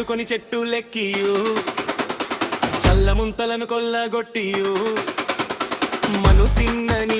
పట్టుకొని చెట్టు లెక్కియు. చల్ల ముంతలను కొల్లగొట్టియు. మను తిన్నని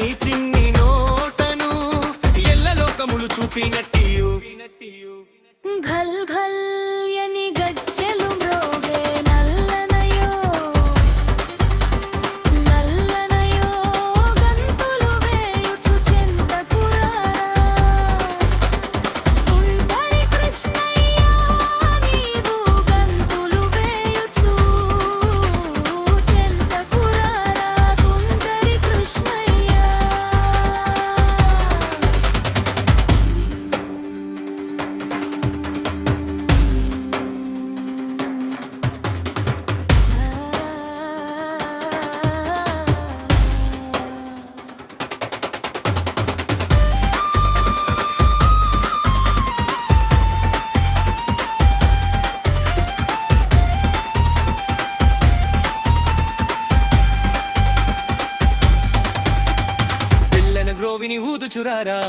పిల్లన ఊదుచురారా?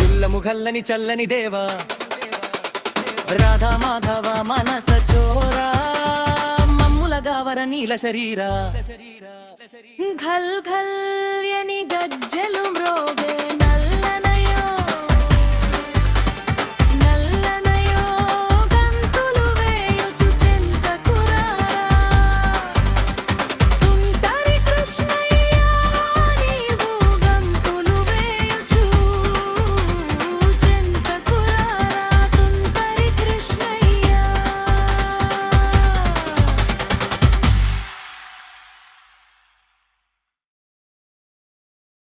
యుల్లము గల్లని చల్లని దేవా? రాధా మాధవ మనస చోరా? మమ్ముల గావర నీల శరీరా? ఘల్ ఘల్ యని గజ్జెలు మ్రోగే